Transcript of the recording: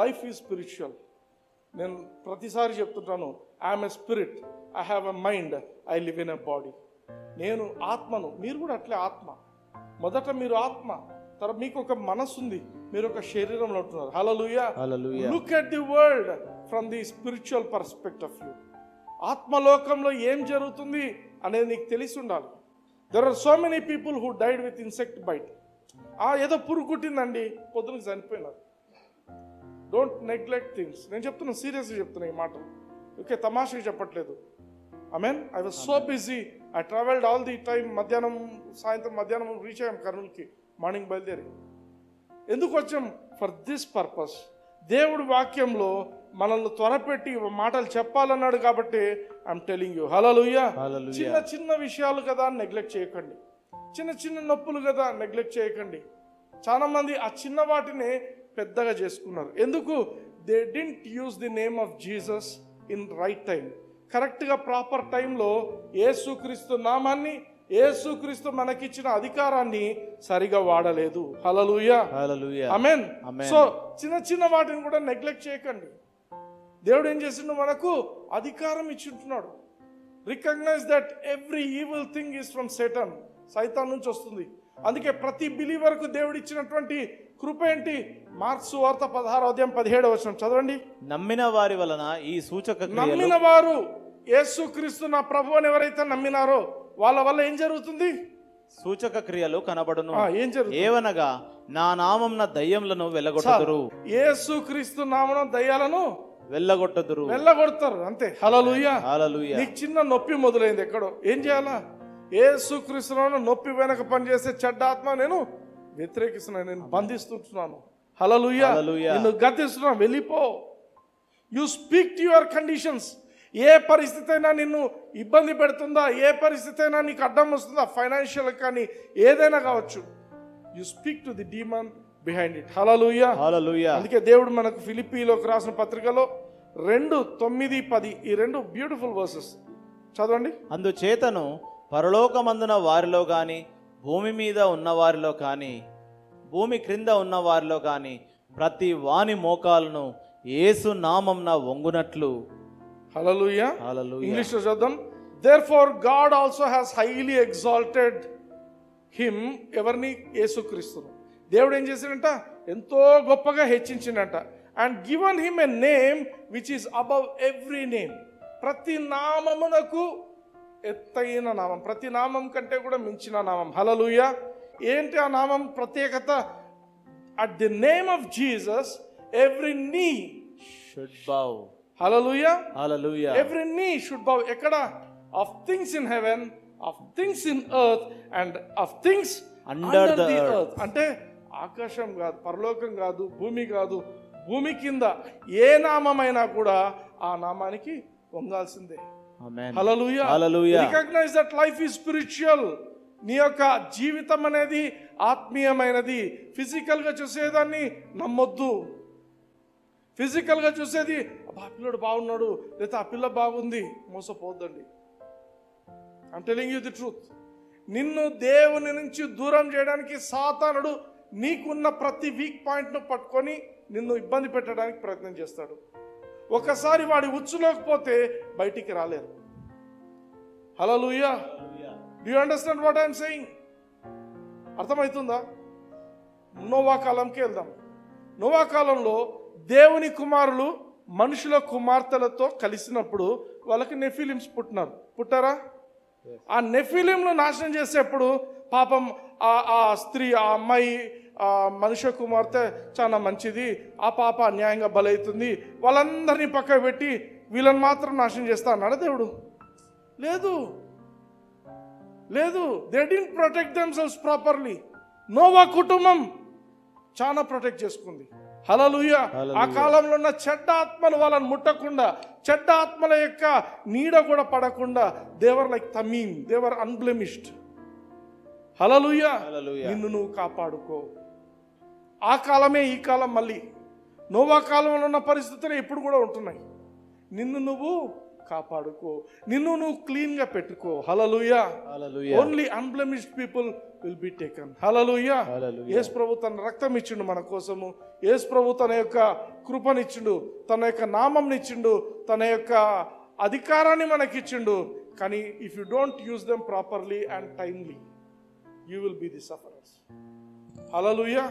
Life is spiritual నేను ప్రతిసారి చెప్తుంటాను I'm a spirit I have a mind I live in a body నేను ఆత్మను మీరు కూడా అట్లే ఆత్మ. మొదట మీరు ఆత్మ తర్వాత మీకు ఒక మనసు ఉంది మీరు ఒక శరీరంలో ఉంటున్నారు. Hallelujah. Look at the world from the spiritual perspective view ఆత్మలోకంలో ఏం జరుగుతుంది అనేది నీకు తెలిసి ఉండాలి. There are so many people who died with insect bite ఆ ఏదో పురుగు కుట్టిందండి పొద్దునకి చనిపోయినారు. డోంట్ నెగ్లెక్ట్ థింగ్స్ నేను చెప్తున్నా సీరియస్గా చెప్తున్నా ఈ మాటలు. ఓకే తమాషగా చెప్పట్లేదు. I mean I was so busy I travelled all the time మధ్యాహ్నం సాయంత్రం మధ్యాహ్నం రీచ్ అయ్యాం కర్నూలుకి. మార్నింగ్ బయలుదేరి. ఎందుకు వచ్చాం? ఫర్ దిస్ పర్పస్ దేవుడి వాక్యంలో మనల్ని త్వరపెట్టి మాటలు చెప్పాలన్నాడు కాబట్టి ఐఎమ్ టెలింగ్ యూ హల్లెలూయా. చిన్న చిన్న విషయాలు కదా నెగ్లెక్ట్ చేయకండి. చిన్న చిన్న నొప్పులు కదా నెగ్లెక్ట్ చేయకండి. చాలా మంది ఆ చిన్న వాటిని పెద్దగా చేసుకున్నారు. ఎందుకు? They didn't use the name of Jesus in right time కరెక్ట్గా ప్రాపర్ టైంలో ఏసుక్రీస్తు నామాన్ని ఏసుక్రీస్తు మనకిచ్చిన అధికారాన్ని సరిగా వాడలేదు. హలలుయా. అమెన్. సో చిన్న చిన్న వాటిని కూడా నెగ్లెక్ట్ చేయకండి. దేవుడు ఏం చేసిండు? మనకు అధికారం ఇచ్చింటున్నాడు. Recognise that every evil thing is from Satan సైతాన్ నుంచి వస్తుంది. అందుకే ప్రతి బిలీవర్కు దేవుడు ఇచ్చినటువంటి కృప ఏంటి? మార్క్స్ వార్త పదహారు అధ్యాయం పదిహేడు వచ్చిన చదవండి. నమ్మిన వారి వలన ఈ సూచక నమ్మిన వారు యేసుక్రీస్తు నా ప్రభు అని ఎవరైతే నమ్మినారో వాళ్ళ వల్ల ఏం జరుగుతుంది? సూచక క్రియలు కనబడును. ఏం జరుగుతుంది? ఏవనగా నా నామంన దయ్యములను వెళ్ళగొట్టదురు. యేసుక్రీస్తు నామన దయ్యాలను వెళ్ళగొట్టదురు. వెళ్ళగొడతారు. అంతే. Hallelujah hallelujah. నీకు చిన్న నొప్పి మొదలైంది ఎక్కడో. ఏం చేయాలా? ఏసుక్రీస్తునాను నొప్పి వెనక పనిచేసే చెడ్డ ఆత్మ నేను వ్యతిరేకిస్తున్నాను నేను బంధిస్తుంటున్నాను. హలలుయ్యా హల్లెలూయా. నిన్ను గద్దిస్తున్నాను వెళ్ళిపో. You speak to your conditions ఏ పరిస్థితి అయినా నిన్ను ఇబ్బంది పెడుతుందా ఏ పరిస్థితి అయినా నీకు అడ్డం వస్తుందా ఫైనాన్షియల్ కానీ ఏదైనా కావచ్చు. You speak to the demon behind it hallelujah. అందుకే దేవుడు మనకు ఫిలిప్పీలోకి రాసిన పత్రికలో రెండు తొమ్మిది పది ఈ రెండు బ్యూటిఫుల్ వర్సెస్ చదవండి. అందుచేతను పరలోకమందున వారిలో గాని భూమి మీద ఉన్న వారిలో కానీ భూమి క్రింద ఉన్న వారిలో కానీ ప్రతి వాని మోకాలను యేసు నామంన వంగునట్లు. Hallelujah hallelujah. ఇంగ్లీష్లో చూద్దాం therefore God also has highly exalted him ఎవరిని యేసుక్రీస్తును దేవుడు ఏం చేశాడంట ఎంతో గొప్పగా హెచ్చించిండట. And given him a name which is above every name ప్రతి నామమునకు ఎత్తైన నామం. ప్రతి నామం కంటే కూడా మించిన నామం. హలలుయా ఏంటి ఆ నామం? ప్రత్యేకత? At the name of Jesus every knee should bow hallelujah hallelujah. Every knee should bow ఎక్కడ? Of things in heaven of things in earth and of things under the. Earth అంటే ఆకాశం కాదు పరలోకం కాదు భూమి కాదు భూమి కింద ఏ నామమైనా కూడా ఆ నామానికి పొందాల్సిందే. Hallelujah. Recognise that life is spiritual నీ యొక్క జీవితం అనేది ఆత్మీయమైనది. ఫిజికల్గా చూసేదాన్ని నమ్మొద్దు. ఫిజికల్గా చూసేది ఆ పిల్లడు బాగున్నాడు లేదా ఆ పిల్ల బాగుంది మోసపోద్దండి I'm telling you the truth నిన్ను దేవుని నుంచి దూరం చేయడానికి సాతానుడు నీకున్న ప్రతి వీక్ పాయింట్ను పట్టుకొని నిన్ను ఇబ్బంది పెట్టడానికి ప్రయత్నం చేస్తాడు. ఒకసారి వాడి ఉచ్చులోకి పోతే బయటికి రాలేరు. Hallelujah do you understand what I'm saying అర్థమవుతుందా నోవా కాలంకి వెళ్దాం. నోవా కాలంలో దేవుని కుమారులు మనుషుల కుమార్తెలతో కలిసినప్పుడు వాళ్ళకి నెఫిలిమ్స్ పుట్టినారు. పుట్టారా? ఆ నెఫిలింను నాశనం చేసేప్పుడు పాపం ఆ ఆ స్త్రీ ఆ అమ్మాయి మనుష్య కుమార్తె చాలా మంచిది ఆ పాప అన్యాయంగా బలవుతుంది వాళ్ళందరినీ పక్క పెట్టి వీళ్ళని మాత్రం నాశనం చేస్తా అన్నాడు దేవుడు? లేదు. లేదు. They didn't protect themselves properly Noah కుటుంబం చాలా ప్రొటెక్ట్ చేసుకుంది. హలలుయ ఆ. కాలంలో ఉన్న చెడ్డ ఆత్మలు వాళ్ళని ముట్టకుండా చెడ్డ ఆత్మల యొక్క నీడ కూడా పడకుండా దేవర్ లైక్ తమీన్ దేవర్ అన్బ్లెమిష్డ్ హలలుయ. నిన్ను నువ్వు కాపాడుకో. ఆ కాలమే ఈ కాలం మళ్ళీ. నోవా కాలంలో ఉన్న పరిస్థితులు ఇప్పుడు కూడా ఉంటున్నాయి. నిన్ను నువ్వు కాపాడుకో నిన్ను నువ్వు క్లీన్గా పెట్టుకో. Hallelujah. Only unblemished people will be taken hallelujah. యేసు ప్రభు తన రక్తం ఇచ్చిండు మన కోసము. యేసు ప్రభు తన యొక్క కృపనిచ్చిండు తన యొక్క నామంనిచ్చిండు తన యొక్క అధికారాన్ని మనకిచ్చిండు. కానీ if you don't use them properly and timely you will be the sufferers hallelujah